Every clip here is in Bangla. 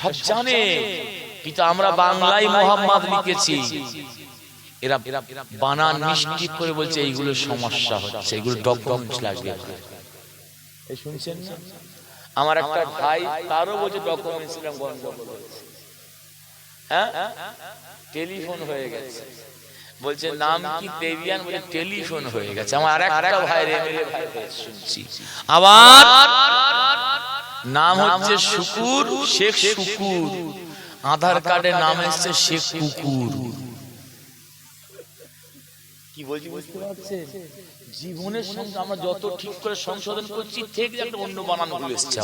সব জানে। কিন্তু আমরা বাংলায় মোহাম্মদ লিখেছি। এরা বানান মিষ্টি করে বলছে এইগুলো সমস্যা হচ্ছে এগুলো ডকুমেন্টস লাগবে এই শুনছেন? না আমার একটা ভাই তারও বলছে ডকুমেন্টস গন্ডগোল হয়েছে হ্যাঁ? টেলিফোন হয়ে গেছে। বলছে নাম কি দেবিয়ান? বলে টেলিফোন হয়ে গেছে। আমার আর একটা ভাই এমএলএ ভাই শুনছি। আবার নাম হচ্ছে শুকুর শেখ শুকুর। আধার কার্ডের নাম এসছে শেখ কুকুর। কি বলছি বুঝতে পারছেন? জীবনের সঙ্গে আমরা যত ঠিক করে সংশোধন করছি ঠিক একটা অন্য বানানগুলো এসছে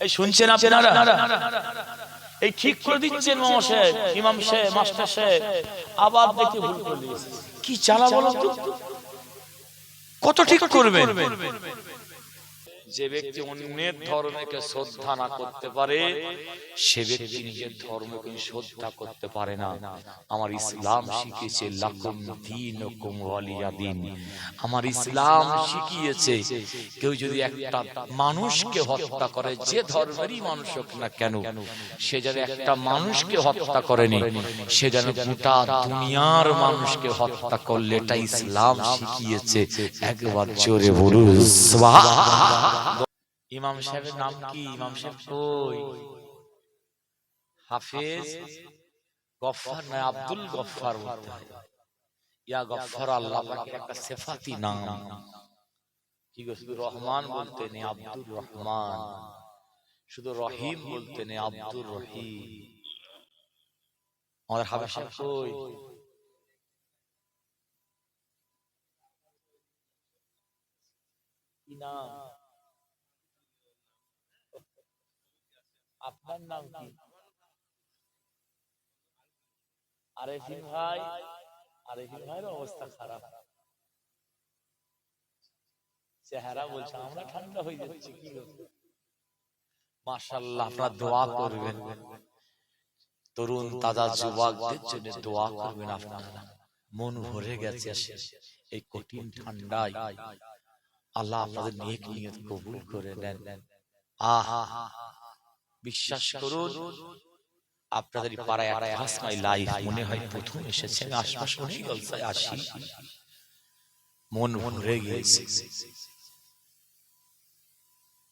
এই শুনছেন আপনারা? এই ঠিক করে দিচ্ছেন মামা সাহেব ইমাম সাহেব মাস্টার সাহেব। আবার দেখে ভুল করে দিয়েছে। কি চালা বলো তো? কত ঠিক করবেন? যে ব্যক্তি অন্যের ধর্মকে শ্রদ্ধা না করতে পারে, সে ব্যক্তি নিজের ধর্মকে শ্রদ্ধা করতে পারে না। আমার ইসলাম শিখিয়েছে, লাকুম দীনুকুম ওয়ালিয়া দিন। আমার ইসলাম শিখিয়েছে, কেউ যদি একটা মানুষকে হত্যা করে, যে ধর্মেরই মানুষ হোক না কেন, সে যেন একটা মানুষকে হত্যা করেনি, সে যেন গোটা দুনিয়ার মানুষকে হত্যা করলে, এটা ইসলাম শিখিয়েছে। একবার জোরে বলুন। ইমাম সাহেবের নাম কি? ইমাম সাহেব কই? হাফেজ গফফার নয় আব্দুল গফফার বলতে হয়। ইয়া গফফার আল্লাহ পাকের একটা সিফাতি নাম। কি গো শুধু রহমান বলতে নেই আব্দুর রহমান। শুধু রহিম বলতে নেই আব্দুর রহিম। আমাদের হাফেজ সাহেব কই? কি নাম? আপনার নাম কি? আরেফিন ভাই আরেফিন ভাইয়ের অবস্থা খারাপ। চেহারা বলছে আমরা ঠান্ডা হয়ে যাচ্ছি কি মাশাল্লাহ আপনারা দোয়া করবেন। তরুণ তাজা যুবকদের জন্য দোয়া করবেন আপনারা। মন ভরে গেছে এই কঠিন ঠান্ডায় আল্লাহ আপনাদের নেক নিয়ত কবুল করে নেন। আহা। বিশ্বাস করুন আপনাদের পাড়ায় একটা হাসমাই লাইফ মনে হয় প্রথম এসেছে আমি আশপাশ অনেক জলসায় আসি। মন ভরে গিয়েছে।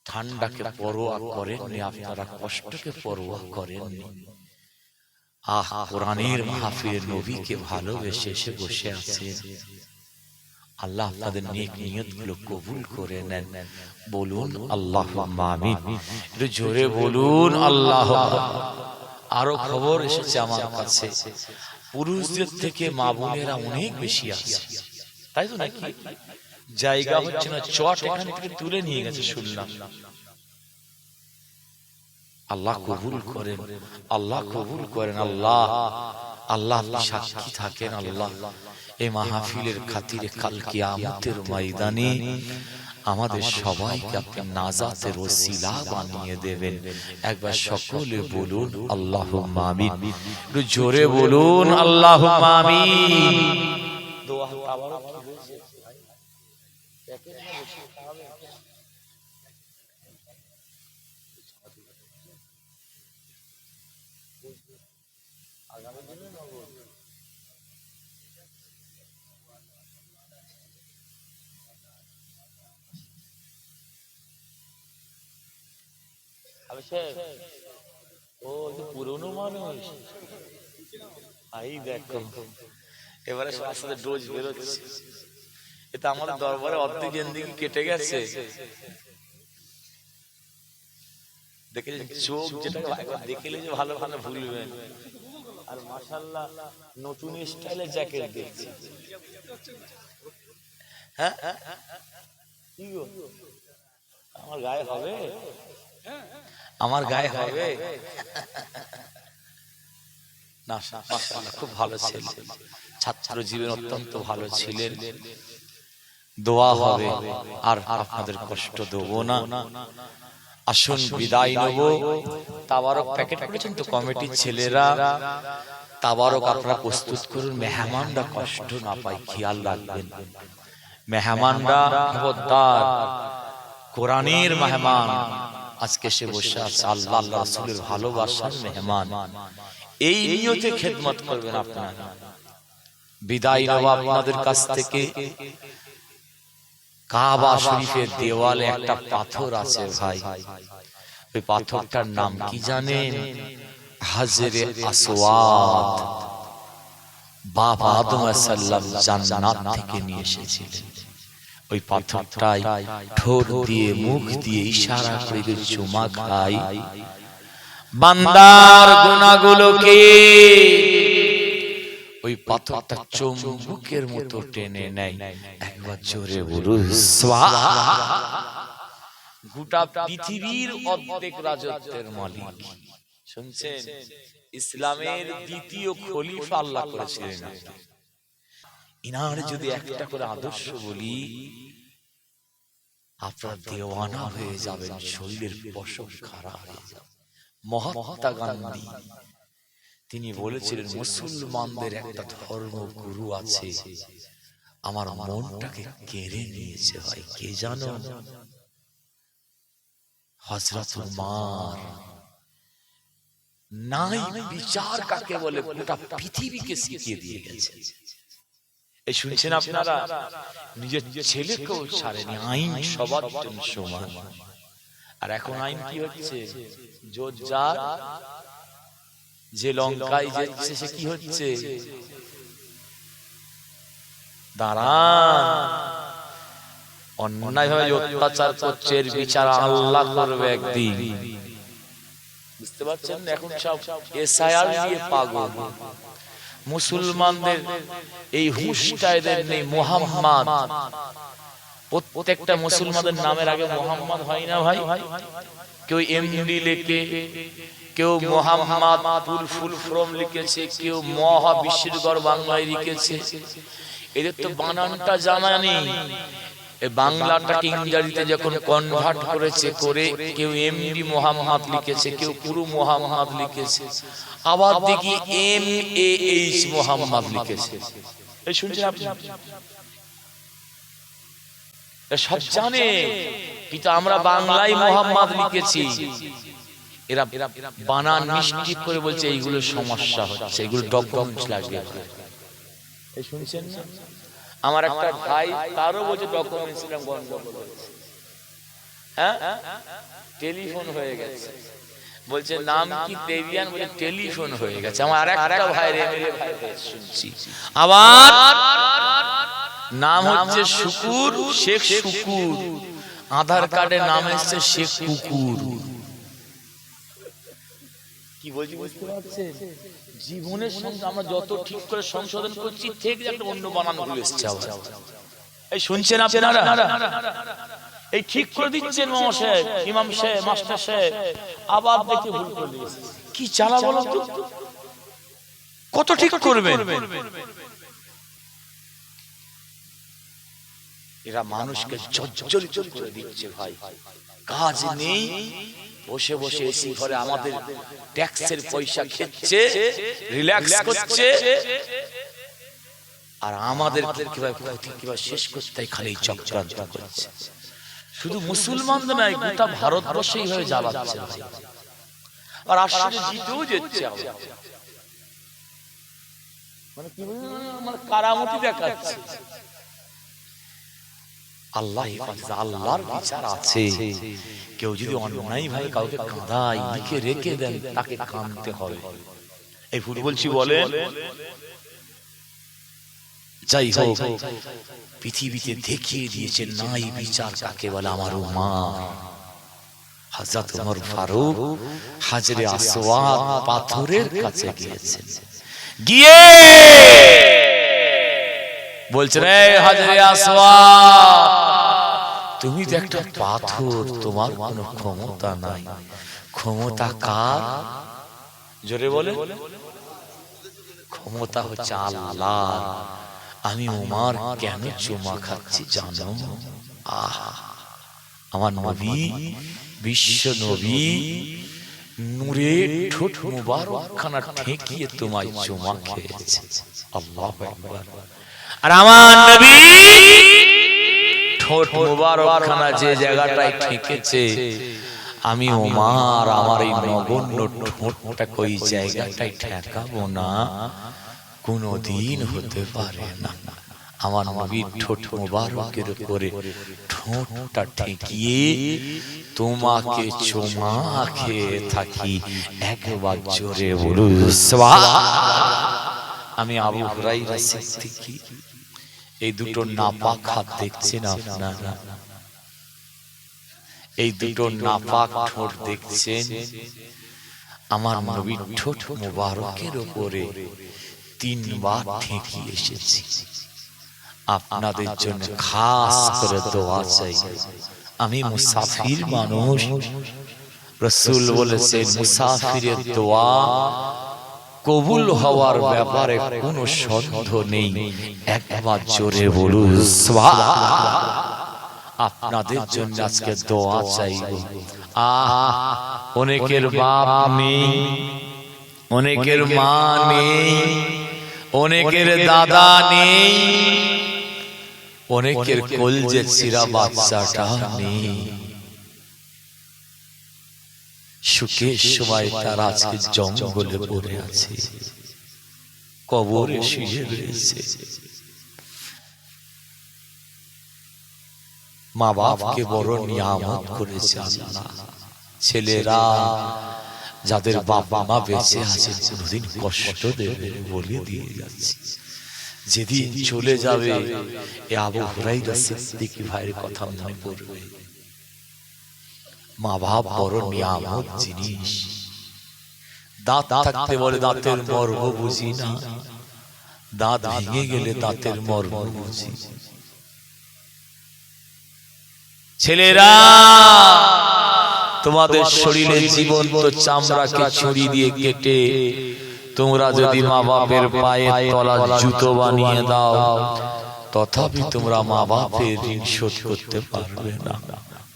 ঠান্ডাকে পরোয়া করেননি আপনারা কষ্টকে পরোয়া করেননি। আহ কোরআনের মাহফিলের নবীকে ভালোবেসে এসে বসে আছেন। আল্লাহ আপনাদের নেক নিয়তগুলো কবুল করে নেন। বলুন আল্লাহ আমিন। একটু জোরে বলুন আল্লাহ। আরও খবর এসেছে আমার কাছে। পুরুষদের থেকে মা বোনেরা অনেক বেশি আছে তাই তো নাকি? জায়গা হচ্ছে না চট এখান থেকে তুলে নিয়ে গেছে শুনলাম আল্লাহ কবুল করেন। আল্লাহ কবুল করেন। আল্লাহ। আল্লাহ সাক্ষী থাকেন আল্লাহ। এই মাহফিলের খাতিরে কাল কিয়ামতের ময়দানে আমাদের সবাইকে আপনি নাজাতের ওসিলা বানিয়ে দেবেন। একবার সকলে বলুন আল্লাহ আমিন। একটু জোরে বলুন আল্লাহ আমিন? আগামী দিনে অভিষেক ও পুরনো মানুষ। আই দেখো এবারে সাথে ডোজ বেরোচ্ছে এটা আমাদের দরবারে অর্ধেক জিন্দিগি কেটে গেছে। দেখে চোখ যেটা দেখলে যে ভালো ভালো ভুলবেন। আর মাশাল্লাহ নতুন স্টাইলের জ্যাকেট দেখছি। হ্যাঁ? কি গো? আমার গায়ে হবে? আমার গায়ে হবে। না খুব ভালো ছেলে। ছাত্র জীবন অত্যন্ত ভালো ছিলেন দোয়া হবে। আর আপনাদের কষ্ট দেবো না। আসুন বিদায় নেব। তাবারক প্যাকেট করেছেন তো কমিটির ছেলেরা। তাবারক আপনারা প্রস্তুত করুন। মেহমানরা কষ্ট না পায় খেয়াল রাখবেন। মেহমানরা খবরদার। কোরআনের মেহমান। আজকে সে বসে আছে আল্লাহ আল্লাহ রাসূলের ভালোবাসার মেহমান। এই নিয়তে খেদমত করবেন আপনারা। বিদায় নেব আপনাদের কাছ থেকে কাবা শরীফের দেওয়ালে একটা পাথর আছে ভাই। ওই পাথরটার নাম কি জানেন? হাজরে আসওয়াদ। বাবা আদম সাল্লাম জান্নাত থেকে নিয়ে এসেছিলেন। ওই পাথরটাই ঠোঁট দিয়ে মুখ দিয়ে ইশারা করে যদি চুমা খাই। বান্দার গুণাগুলোকে ওই পাথরটা চুম্বকের মতো টেনে নেয়। একবার জোরে বলুন গোটা পৃথিবীর অর্ধেক রাজত্বের মালিক। শুনছেন? ইসলামের দ্বিতীয় খলিফা আল্লাহ করেছিলেন। ইনার যদি একটা করে আদর্শ বলি আপনার দেওয়ানা হয়ে যাবেন শরীরের পশম খারাপ। হয়ে যাবে মহাত্মা গান্ধী। তিনি বলেছিলেন মুসলমানদের একটা ধর্ম গুরু আছে। আমার মনটাকে কেড়ে নিয়েছে ভাই কে জানো? হজরত উমার নাই বিচার কাকে বলে? গোটা পৃথিবীকে শিখিয়ে দিয়ে গেছে। এই শুনছেন আপনারা? নিজের ছেলেকেও ছাড়েনি, আইন সবার জন্য সমান। আর এখন আইন কি হচ্ছে? জোর যে লঙ্কায় যাচ্ছে সে কি হচ্ছে? অন্যায় ভাবে অত্যাচার করছে, এর বিচার আল্লাহ করবে একদিন। বুঝতে পারছেন? এখন সব এসআইআর দিয়ে পাগল। মুসলমানদের এই হুশটা নেই, মোহাম্মদ। প্রত্যেকটা মুসলমানদের নামের আগে মোহাম্মদ হয় না ভাই? কেউ এমডি লেখে, কেউ মোহাম্মদ ফুল ফুল ফ্রম লিখেছে, কেউ মহা বিশ্বের বাংলায় লিখেছে। এদের তো বানানটা জানা নেই। বাংলাটাকে ইংরেজিতে যখন কনভার্ট করেছে করে কেউ লিখেছে কেউ লিখেছে, আবার দেখি এম এ এইচ লিখেছে। এই শুনছেন আপনি? সব জানে, কিন্তু আমরা বাংলায় মোহাম্মদ লিখেছি। এরা বানান করে বলছে, এইগুলো সমস্যা হচ্ছে এগুলো এই শুনছেন না? আমার একটা ভাই তারও বলছে ডকুমেন্টস গন্ডগোল হয়েছে হ্যাঁ? টেলিফোন হয়ে গেছে। বলছে নাম কি দেবিয়ান? বলে টেলিফোন হয়ে গেছে। আমার আরেকটা ভাই এমএলএ ভাই শুনছি। আবার নাম হচ্ছে শুকুর শেখ শুকুর। আধার কার্ডে নাম এসছে শেখ কুকুর কি বলছি বুঝতে পারছেন? জীবনের সঙ্গে আমরা যত ঠিক করে সংশোধন করছি, ঠিক একটা অন্য বানানো। এই শুনছেন আপনারা? এই ঠিক করে দিচ্ছেন সাহেব, ইমাম সাহেব, মাস্টার সাহেব, আবার দেখে ভুল করে কি চালা বলো তো? কত ঠিক করবেন? এরা মানুষকে জর্জরিত করে দিচ্ছে ভাই। কাজ নেই বসে বসে এসি ঘরে আমাদের ট্যাক্সের পয়সা খেচ্ছে রিল্যাক্স করছে। আর আমাদের কীভাবে কীভাবে শেষ করতে খালি চক্রান্ত করছে। শুধু মুসলমানদের নয় গোটা ভারতবর্ষেই হয়ে জ্বালাচ্ছে। আর আসলে জিতেও যাচ্ছে মানে কি মানে কারামতি দেখাচ্ছে। আল্লাহ হেফাজত, আল্লাহর বিচার আছে। কেউ যদি অন্যায় ভাবে কাউকে কাঁদায় রেখে দেন তাকে কাঁদতে হবে। এই ভুল বলছি বলেন যাই হোক পৃথিবীতে দেখিয়ে দিয়েছে নাই বিচার কাকে বলে আমার মা হাজরত ফারুক হাজরে আসওয়াদ পাথরের কাছে গিয়েছেন। গিয়ে বলছেন হাজরে আসওয়াদ! তুমি তো একটা পাথর, তোমার কোনো ক্ষমতা নাই। ক্ষমতা কার? জোরে বলে। ক্ষমতা হচ্ছে আল্লাহ। আমি উমার কেন চুমা খাচ্ছি জানো? আহা। আমার নবী, বিশ্ব নবী, নূরে ঠোঁট মুবারক খানা ঠেকিয়ে তোমায় চুমা খেয়েছে। আল্লাহ আর আমার নবী ঠোঁট মুবারক খানা যে জায়গাটায় ঠেকেছে, আমি ওমার, আমার এই নগণ্য ঠোঁটটা কই জায়গাটায় ঠেকাবো না? কোনোদিন হতে পারে না। আমার নবীর ঠোঁট মোবারকের উপরে ঠোঁটটা ঠেকিয়ে তোমাকে চোমা খেয়ে থাকি, একবার জোরে বলু আমি আবু হুরাইরা সিদ্দিকী। এই দুটো নাপাক হাত দেখছেন আপনারা? এই দুটো নাপাক ঠোঁট দেখছেন? আমার নবীর ঠোঁট মোবারকের উপরে তিনবার ঠেকি এসেছি। আপনাদের জন্য খাস করে দোয়া চাই। আমি মুসাফির মানুষ। রসুল বলেছেন মুসাফিরের দোয়া কবুল হওয়ার ব্যাপারে কোনো সন্দেহ নেই। একবার জোরে বলুন আপনাদের জন্য আজকে দোয়া চাইব। আহ অনেকের বাপ নেই অনেকের মা নেই অনেকের দাদা নেই অনেকের কলজে চিরা বাচ্চাটা নেই। সুখের সময় তারা আজকে জঙ্গলে পড়ে আছে। কবরে শুয়ে রয়েছে। মা বাপকে বড় নিয়ামত করেছে আল্লাহ। ছেলেরা যাদের বাবা মা বেঁচে আছে কোনোদিন কষ্ট দেবে বলে দিয়ে যাচ্ছে। যেদিন চলে যাবে এ আবু হুরাইরা সিদ্দিকী ভাইয়ের কথা মনে পড়বে। মা বড় জিনিস। দাঁত থাকতে বলে দাঁতের মর্ম বুঝি না। দাঁত ভেঙে গেলে দাঁতের মর্ম বুঝি। ছেলেরা, তোমাদের শরীরে জীবন্ত চামড়াকে ছুরি দিয়ে কেটে তোমরা যদি মা বাপের পায়ে তলা জুতো বানিয়ে দাও, তথাপি তোমরা মা বাপের ঋণ শোধ করতে পারবে না।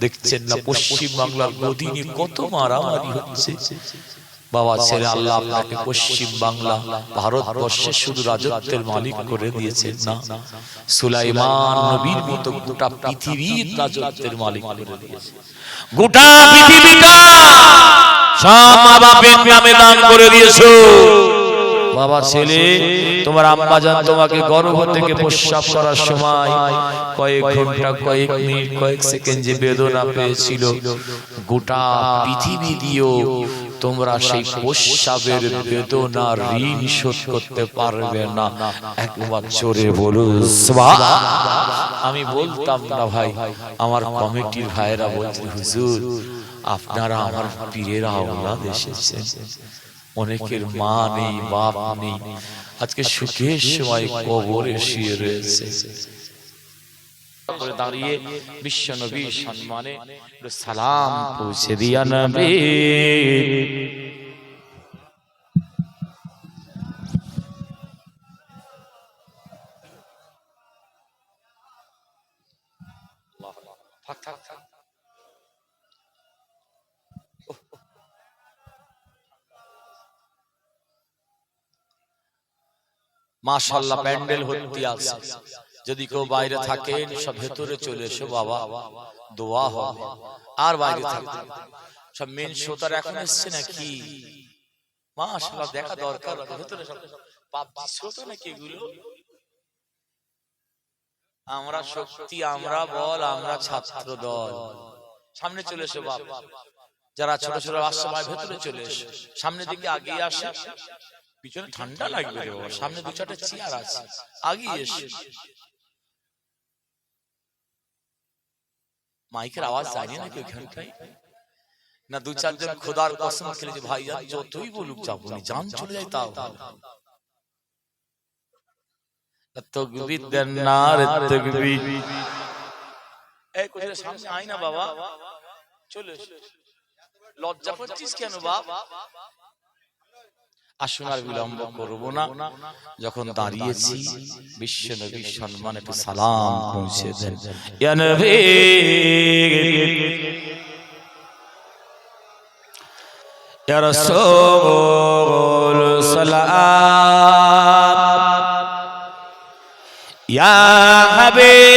দেখছেন না পশ্চিম বাংলার গদিনে কত মারামারি হচ্ছে বাবা ছেলে আল্লাহ আপনাকে পশ্চিম বাংলা ভারতবর্ষে শুধু রাজত্বের মালিক করে দিয়েছেন না সুলাইমান নবীর মতো গোটা পৃথিবীর রাজত্বের মালিক করে দিয়েছে গোটা পৃথিবীটা সব মা বাপের নামে দান করে দিয়েছ বাবা ছেলে, তোমার আম্মা জান তোমাকে গর্ভ থেকে প্রস্রাব করার সময় কয়েক ঘণ্টা, কয়েক মিনিট, কয়েক সেকেন্ড যে বেদনা পেয়েছিল, গোটা পৃথিবী দিয়েও তোমরা সেই প্রস্রাবের বেদনার ঋণ শোধ করতে পারবে না। একবার চোরে বলুন আমি বলতাম না ভাই, আমার কমিটির ভাইরা বলতে হুজুর, আপনারা আমার পীরের আওলাদ এসেছেন। অনেকের মা নেই বাপ নেই আজকে সুখের সময় কবরে শুয়ে রয়েছে করে দাঁড়িয়ে বিশ্ব নবীর সম্মানে একটু সালাম পৌঁছে দিয়া নবী থাক থাক থাক মাশাল্লাহ প্যান্ডেল ভর্তি আছে যদি কেউ বাইরে থাকেন সব ভেতরে চলে এসো বাবা। দোয়া হবে। আর বাইরে থাকতে সব মেন শ্রোতার এখন এসছে নাকি? মাশাল্লাহ দেখা দরকার। ভেতরে সব পাবজি শ্রোতা নাকি এগুলো? আমরা শক্তি আমরা বল আমরা ছাত্র দল। সামনে চলে এসো বাবা। যারা ছোট ছোট আসছে ভেতরে চলে এসো। সামনের দিকে আগিয়ে আসে। পিছনে ঠান্ডা লাগবে রে বাবা সামনে দু চারটে চেয়ার আছে। আগিয়ে এসো মাইকের আওয়াজ যায়নি নাকি ওইখানটায়? না দু চারজন খোদার কসম খেলেছে ভাই আর যতই বলুক যাব না জান চলে যায় তাও। তকবির দেন না রে তকবির। এই কোথায় সামনে আয় না বাবা। চলে লজ্জা করছিস কেন বাপ? আসুন আর বিলম্ব করব না। যখন দাঁড়িয়েছি বিশ্ব নবীর সম্মান সালাম পৌঁছে দেন। ইয়া ইয়া রাসূল সালাম। ইয়া হাবিব!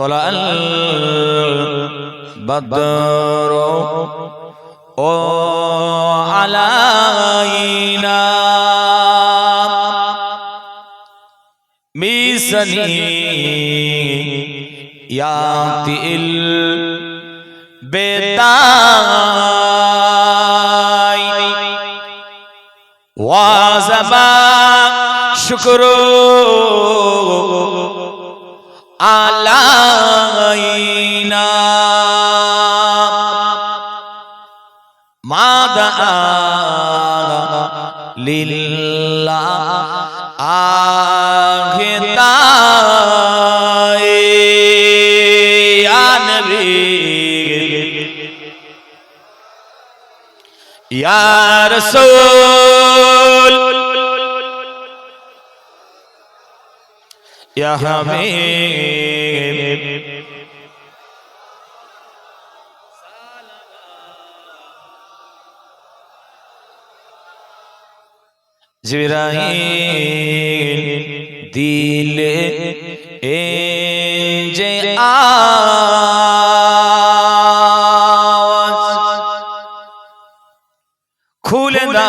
طلع البدر علينا. ميسني يأتي البداي وازبا شكرو علينا ما دعا لله آهداي يا نبي يا رسول या हमें जिब्राइल दिल ए जे आवाज खुलदा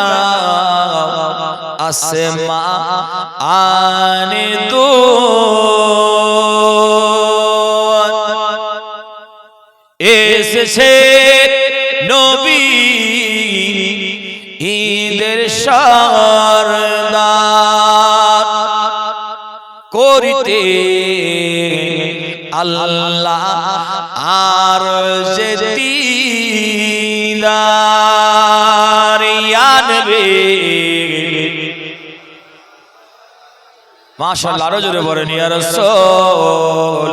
আসমা আনে তো এসেছে নবী ঈদের সরদার করিতে আল্লাহ আর যে দিদার ইয়ানবে। মাশাআল্লাহ আরও জোরে বলেন ইয়া রাসূল।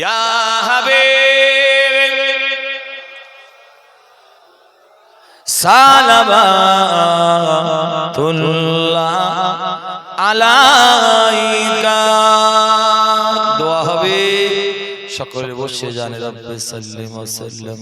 ইয়া হাবিব। সালামাতুল্লাহ আলাইকা। দোয়া হবে। সকলে বসে জানে রব্বে সাল্লিম ওয়া সাল্লাম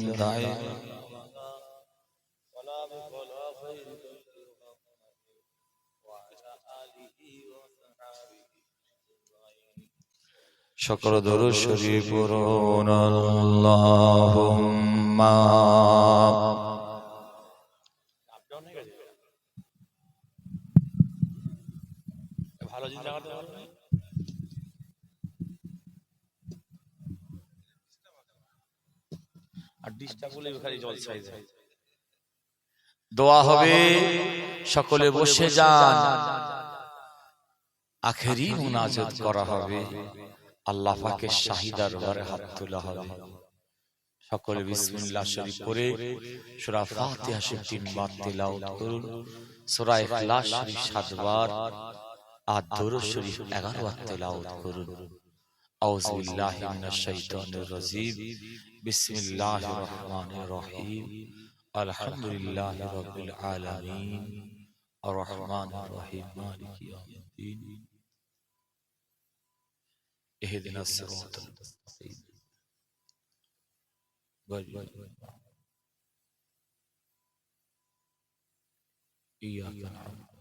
সকল দরুদ শরীফ পড়ুন আল্লাহুম্মা ভালো জিনিস লাগাতে পারবে আর ডিস্টার্ব হলে খালি জল ছাই যায় দোয়া হবে সকলে বসে যান। আখেরি মুনাজাত করা হবে। আল্লাহ পাকের শাহী দরবারে হাত তোলা হবে। সকলে বিসমিল্লাহ শরীফ পড়ে সূরা ফাতিহা শরীফ তিনবার তেলাওয়াত করুন। সূরা ইখলাস শরীফ সাতবার আর দরুদ শরীফ 11 বার তেলাওয়াত করুন। আউযু বিল্লাহি মিনাশ শাইতানির রাজীম। বিসমিল্লাহির রহমানির রহিম। আলহামদুলিল্লাহি রাব্বিল আলামিন। আর রহমানির রহিম। মালিকি ইয়াউমিদ্দিন। اهدنا الصراط المستقيم إياك نعبد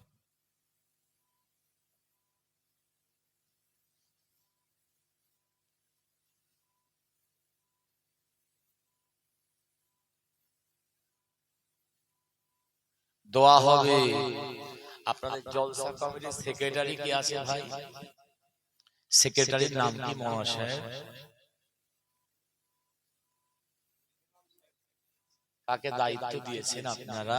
দোয়া হবে আপনাদের জলসা কমিটির সেক্রেটারি কি আছে ভাই সেক্রেটারির নাম কি মহাশয়? কাকে দায়িত্ব দিয়েছেন আপনারা?